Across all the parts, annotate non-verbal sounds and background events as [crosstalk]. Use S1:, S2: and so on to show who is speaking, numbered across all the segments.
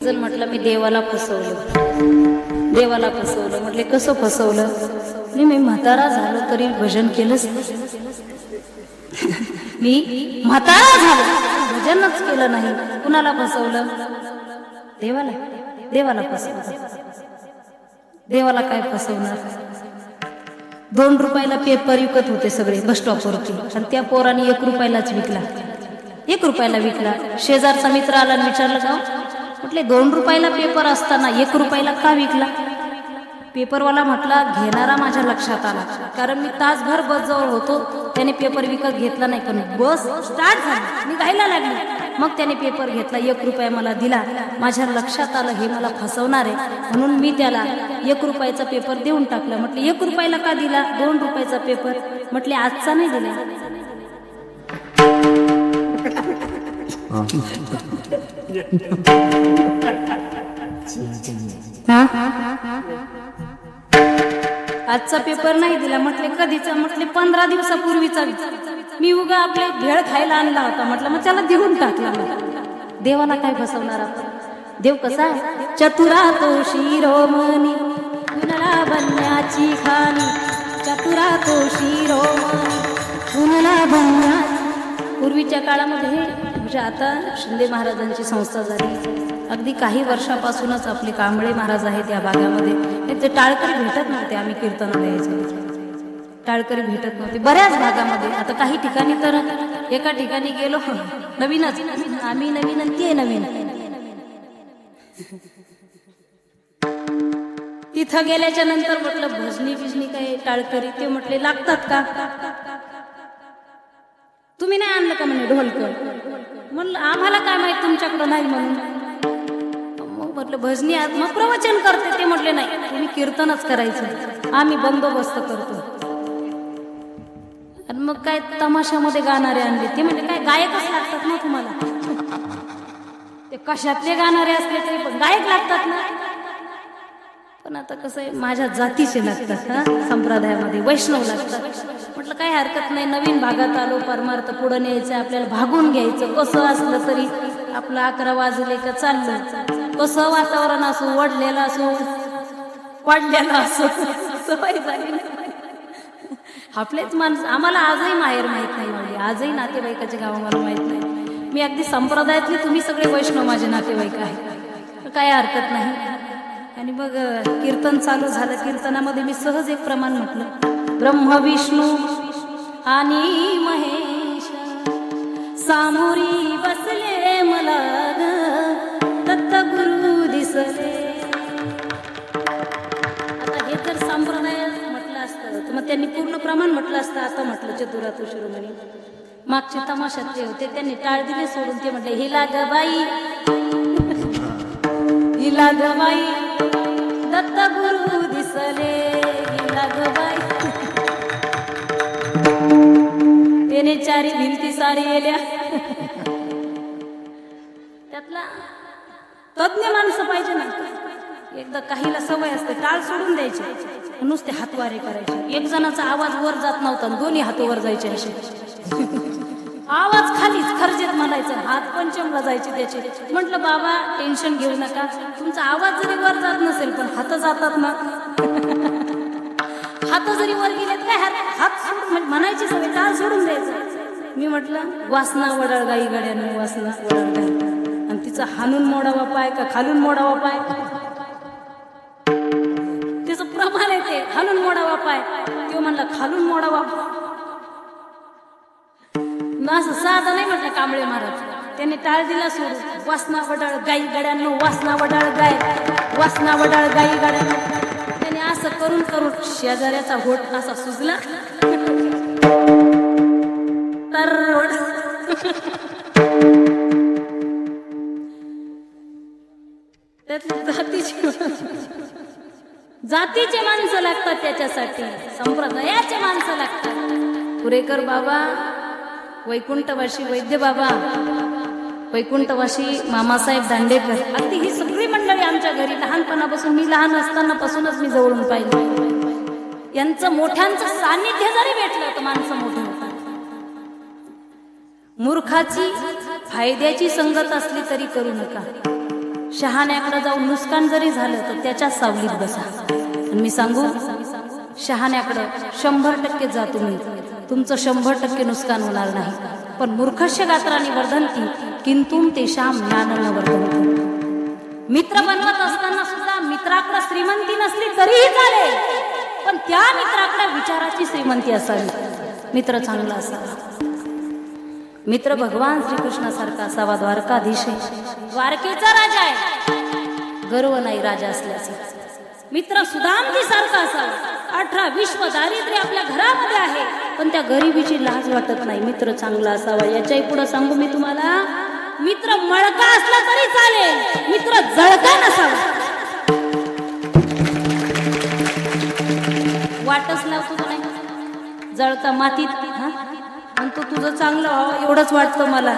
S1: जर म्हटलं मी देवाला फसवलं. देवाला फसवलं. म्हटले कसं फसवलं? मी मी म्हातारा झालो तरी भजन केलंच [laughs] मी म्हातारा झालो भजनच केलं नाही. कुणाला फसवलं? देवाला. देवाला फसवलं. देवाला काय फसवणार? दोन रुपयाला पेपर विकत होते सगळे बस स्टॉपवरती. आणि त्या पोराने एक रुपयालाच विकला. एक रुपयाला विकला. शेजारचा मित्र आला आणि विचारलं का म्हटले दोन रुपयाला पेपर असताना एक रुपयाला का विकला? पेपरवाला म्हटला घेणारा माझ्या लक्षात आला. कारण मी तासभर बस जवळ होतो त्याने पेपर विकत घेतला नाही पण बस स्टार्ट झाली. मी गायला लागली. मग त्याने पेपर घेतला एक रुपया मला दिला. माझ्या लक्षात आलं हे मला फसवणार आहे. म्हणून मी त्याला एक रुपयाचा पेपर देऊन टाकला. म्हटलं एक रुपयाला का दिला? दोन रुपयाचा पेपर म्हटले आजचा नाही दिला. आजचा पेपर नाही दिला म्हटले कधीचा? म्हटले पंधरा दिवसापूर्वीचा. मी उगा आपले भेळ खायला आणला होता. म्हटलं मग त्याला देऊन टाकला देवाला काय फसवणार आपण? देव कसा चतुरा तो शिरोमणी कुणला बनण्याची खाणी? चतुरा तो शिरोमणी पुनला बनण्या पूर्वीच्या काळामध्ये म्हणजे आता शिंदे महाराजांची संस्था झाली. अगदी काही वर्षापासूनच आपले कांबळे महाराज आहेत या भागामध्ये. ते टाळकरी भेटत नव्हते आम्ही कीर्तनाला यायचो. टाळकरी भेटत नव्हते. बऱ्याच भागामध्ये. आता काही ठिकाणी तर एका ठिकाणी गेलो नवीनच. आम्ही नवीन आणि ते नवीन. तिथं गेल्याच्यानंतर म्हटलं भजनी बिजनी काय टाळकरी? ते म्हटले लागतात का? तुम्ही नाही आणलं का म्हणे ढोलक? म्हणलं आम्हाला काय माहीत तुमच्याकडं नाही म्हणून? मग म्हटलं भजनी आत मग प्रवचन करते ते म्हटले नाही. तुम्ही कीर्तनच करायचं आम्ही बंदोबस्त करतो. आणि मग काय तमाशामध्ये गाणारे आणले? ते म्हणजे काय गायकच लागतात ना तुम्हाला? [laughs] ते कशातले गाणारे असले तरी पण गायक लागतात ना? पण आता कसं आहे माझ्या जातीचे लागतात संप्रदायामध्ये. वैष्णव लागतात. म्हटलं काय हरकत नाही नवीन भागात आलो परमार्थ पुढं न्यायचं आपल्याला भागून घ्यायचं. कसं असलं तरी आपलं अकरा वाजले का चाललं. कसं वातावरण असो वडलेलं असो वाढलेलं असो सवय झाली आपलेच माणसं आम्हाला आजही माहेर माहीत नाही म्हणजे आजही नातेवाईकाचे गाव माहीत नाही. मी अगदी संप्रदायातले तुम्ही सगळे वैष्णव माझे नातेवाईक आहे काय हरकत नाही. आणि मग कीर्तन चालू झालं. कीर्तनामध्ये मी सहज एक प्रमाण म्हटलं. ब्रह्म विष्णू आणि महेश. सामोरी बसले मला दत्त गुरु दिसले. आता हे तर संप्रदाय म्हटलं असतं तर मग त्यांनी पूर्ण प्रमाण म्हटलं असतं आता म्हटलं चतुरातु म्हणे मागच्या तमाशातले होते त्यांनी टाळ दिले सोडून ते म्हटले हिला ग बाई. [laughs] हिला ग बाई. तिने चारी भिंती सारी गेल्या त्यातला तज्ञ माणसं पाहिजे ना. एकदा काहीला सवय असते टाळ सोडून द्यायचे. नुसते हातवारे करायचे. एक जणाचा आवाज वर जात नव्हता दोन्ही हात वर जायचे असे. आवाज खालीच खर्जेत म्हणायचं हात पंचमला जायचे त्याचे. म्हटलं बाबा टेन्शन घेऊ नका. तुमचा आवाज जरी वर जात नसेल पण हात जातात ना हात जरी वर गेलेत काय हात हात सोडून म्हणजे म्हणायची सवय टाळ सोडून द्यायचं. मी म्हटलं वासना वडाळ गाई गाड्यानं वासना आणि तिचा हाणून मोडावा पाय का खालून मोडावा पाय? तिचं प्रमाण आहे ते खालून मोडावा पाय. तो म्हणला खालून मोडावा ना असं साधं नाही म्हटलं कांबळे महाराज. त्याने टाळ दिला सोडून. वासना वडाळ गाई गाड्यांनो वासना वडाळ गाय वासना वडाळ गाई गाड्यांनो. शेजाऱ्याचा होट असा सुजला. तर जातीची जातीचे माणसं लागतात त्याच्यासाठी. संप्रदायाचे माणसं लागतात. पुरेकर बाबा वैकुंठवाशी वैद्य बाबा वैकुंठवाशी मामासाहेब दांडेकर. अगदी ही सगळी मंडळी आमच्या घरी लहानपणापासून मी लहान असताना पासूनच मी जवळून पाहिलं. यांचं मोठ्यांचं सानिध्य जरी भेटलं तर माणसं मोठं होतात. मूर्खाची फायद्याची संगत असली तरी करू नका. शहाण्याकडे जाऊन नुकसान जरी झालं तर त्याच्या सावलीत बसा. आणि मी सांगू शहाण्याकडे शंभर टक्के जा तुम्ही. तुमचं शंभर टक्के नुकसान होणार नाही. पण मूर्खस्य गात्राने वर्धनती किंतुम ते श्याम ज्ञानानं वर्धनती मित्र बनवत असताना सुद्धा मित्राकडे श्रीमंती नसली तरीही चालेल. पण त्या मित्राकडे विचाराची श्रीमंती असावी. मित्र चांगला असावा. मित्र भगवान श्रीकृष्णासारखा असावा द्वारकाधीश द्वारकेचा राजा आहे. गर्व नाही राजा असल्याचा. मित्र सुदामजी सारखा असावा. अठरा विश्व दारिद्र्य आपल्या घरामध्ये आहे. पण त्या गरिबीची लाज वाटत नाही. मित्र चांगला असावा. याच्याही पुढे सांगू मी तुम्हाला. मित्र मळका असला तरी चालेल. मित्र जळका नसावा. वाटच लावतो नाही. जळता मातीत हा? तो तुझं चांगलं व्हावं एवढंच वाटतं मला.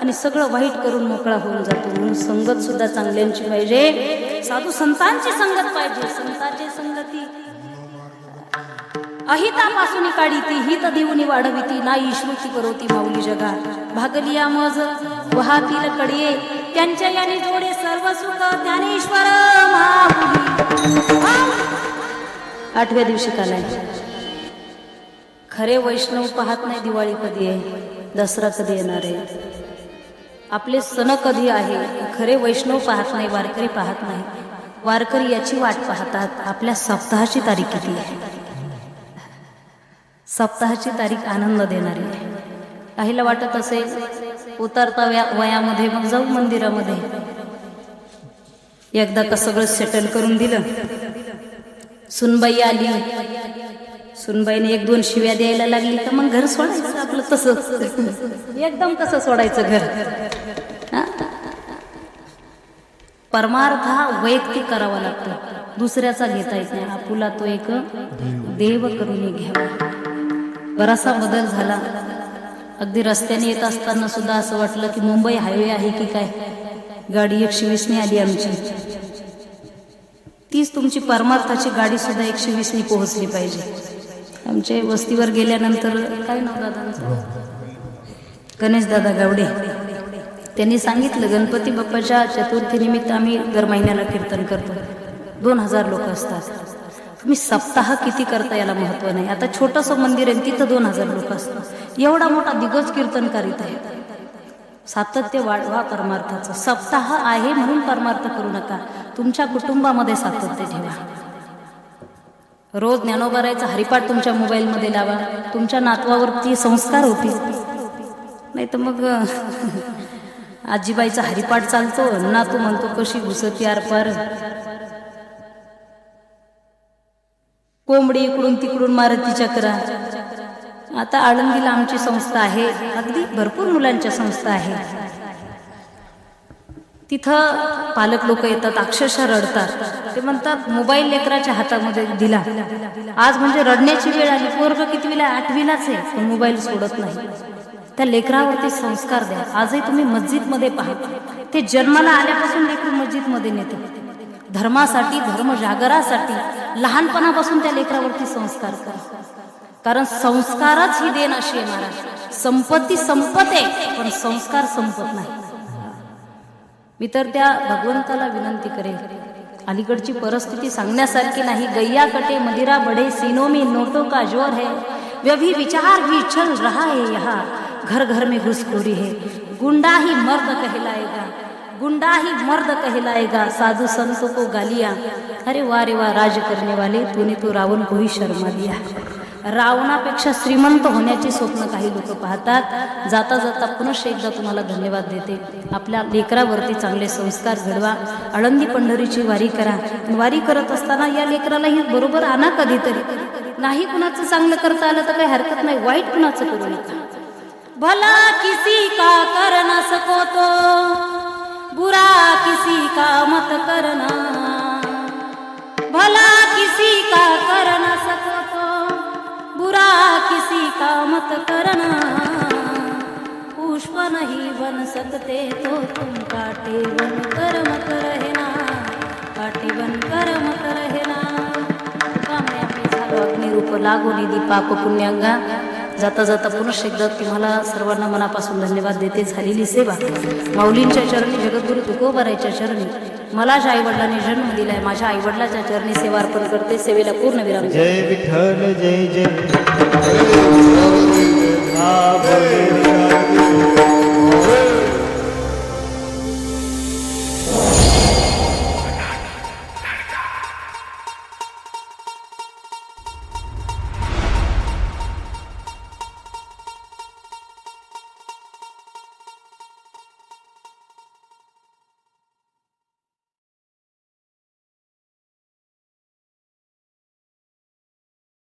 S1: आणि सगळं वाईट करून मोकळा होऊन जातो. म्हणून संगत सुद्धा चांगल्यांची पाहिजे. साधू संतांची संगत पाहिजे. संतांची संगती. अहितापासून काढी ती हित देऊनी वाढविती ना ईश्वती करवती माऊली जगा भागलिया मज वहातील कडिये. त्यांच्या याने जोडे सर्व सुख. ज्ञानेश्वर माऊली. आठव्या दिवशी कालाय. खरे वैष्णव पाहत नाही दिवाळी कधी आहे दसरा कधी येणार आहे. आपले सण कधी आहे खरे वैष्णव पाहत नाही वारकरी पाहत नाही. वारकरी याची वाट पाहतात आपल्या सप्ताहाची तारीख किती आहे? सप्ताहाची तारीख आनंद देणारी आहे. काहीला वाटत असेल उतरता वया वयामध्ये मग जाऊ मंदिरामध्ये. एकदा का सगळं सेटल करून दिलं सुनबाई आली. सुनबाईने एक दोन शिव्या द्यायला लागली तर मग घर सोडायचं आपलं तसंच एकदम कसं सोडायचं घर. परमार्थ हा वैयक्तिक करावा लागतो. दुसऱ्याचा घेता येत नाही. आपुला तो एक देव करून घ्यावा. बराचसा बदल झाला. अगदी रस्त्याने येत असताना सुद्धा असं वाटलं की मुंबई हायवे आहे की काय? गाडी एकशे वीसने आली आमची. तीच तुमची परमार्थाची गाडी सुद्धा एकशे वीसनी पोहोचली पाहिजे. आमच्या वस्तीवर गेल्यानंतर काय नाव दादांचं? गणेश दादा गावडे. त्यांनी सांगितलं गणपती बाप्पाच्या चतुर्थीनिमित्त आम्ही दर महिन्याला कीर्तन करतो. दोन हजार लोक असतात. तुम्ही सप्ताह किती करता याला महत्त्व नाही. आता छोटंसं मंदिर आहे तिथं दोन हजार लोक असतात. एवढा मोठा दिग्गज कीर्तन करीत आहे. सातत्य वाढवा परमार्थाचं. सप्ताह आहे म्हणून परमार्थ करू नका. तुमच्या कुटुंबामध्ये सातत्य ठेवा. रोज ज्ञानोबारायचा हरिपाठ तुमच्या मोबाईलमध्ये लावा. तुमच्या नातवावरती संस्कार होतील. नाही तर मग [laughs] आजीबाईचा हरिपाठ चालतो. नातू म्हणतो कशी घुसती आरपार कोंबडी इकडून तिकडून मारती चक्रा आता आळंदीला आमची संस्था आहे. अगदी भरपूर मुलांच्या संस्था आहे. तिथं पालक लोक येतात अक्षरशः रडतात. ते म्हणतात मोबाईल लेकराच्या हातामध्ये दिला. आज म्हणजे रडण्याची वेळ आली. पोरग कितवीला आठवीलाच आहे. पण मोबाईल सोडत नाही. त्या लेकरावरती संस्कार द्या. आजही तुम्ही मस्जिदमध्ये पहा. ते जन्माला आल्यापासून लेकरू मस्जिदमध्ये नेते धर्मासाठी धर्म जागरासाठी लहानपणापासून त्या लेकरावरती संस्कार करा. कारण संस्कारच ही देण अशी आहे महाराज. संपत्ती संपत आहे पण संस्कार संपत नाही. मी तर त्या भगवंताला विनंती करेल अलीकडची परिस्थिती सांगण्यासारखी नाही. गैया कटे मदिरा बडे सीनो में नोटो का जोर है? व्यभी विचार भी चल रहा है यहाँ। घर घर में घुसखोरी है। गुंडा ही मर्द कहलाएगा। गुंडा ही मर्द कहलाएगा। साधु संतों को गालिया। अरे वाह रे वाह राज करने वाले तूने तो रावण को ही शर्मा दिया। रावणापेक्षा श्रीमंत होण्याची स्वप्न काही लोक पाहतात. जाता जाता पुनश एकदा तुम्हाला धन्यवाद देते. आपल्या लेकरावरती चांगले संस्कार घडवा. आळंदी पंढरीची वारी करा. वारी करत असताना या लेकरालाही बरोबर आणा कधीतरी. नाही कुणाचं चांगलं करता आलं तर काही हरकत नाही. वाईट कुणाचं करू नका. भला किसी का कर न सको तो बुरा किसी का मत करना? भला किसी का कर न सको किसी मत करना। पुष्प नहीं बन सकते तो तुम काटे बन कर मत रहना। काटे बन कर मत रहना। त्यामुळे आम्ही झालो अग्निरूप लागोनी पुण्यांगा। जाता जाता पुनश्च एकदा तुम्हाला सर्वांना मनापासून धन्यवाद देते झालेली सेवा। माऊलींच्या चरणी जगद्गुरु तुकोबारायच्या चरणी। मला ज्या आईवडिलांनी जन्म दिलाय माझ्या आईवडिलाच्या चरणी सेवा अर्पण करते सेवेला पूर्ण विराम
S2: जय विठ्ठल जय जय। ભલે